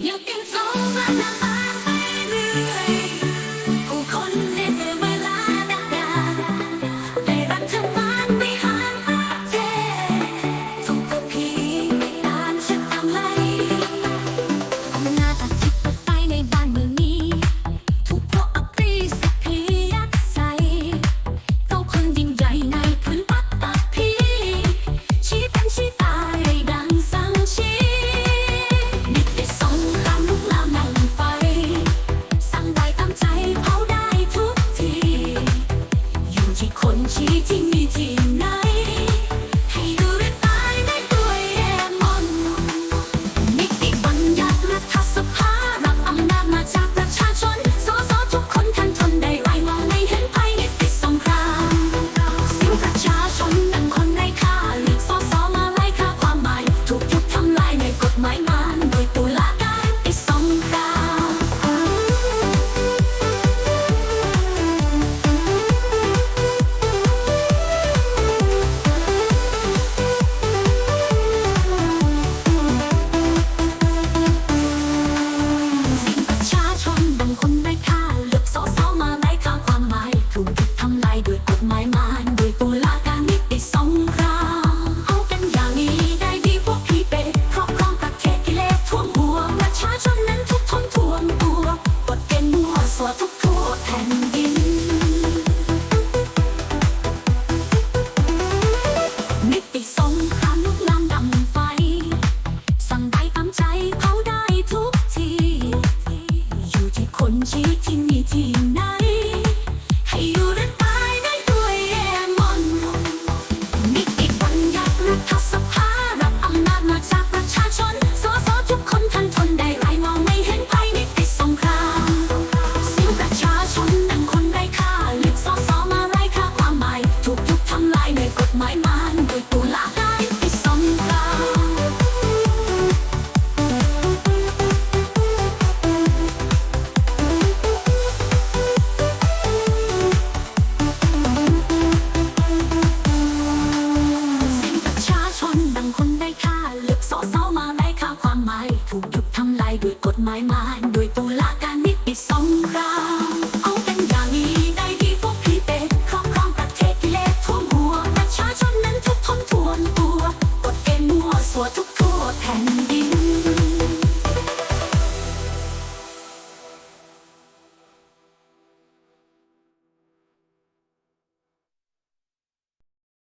You can flow right now. Team. มามาโดยตุลาการนิติสงครา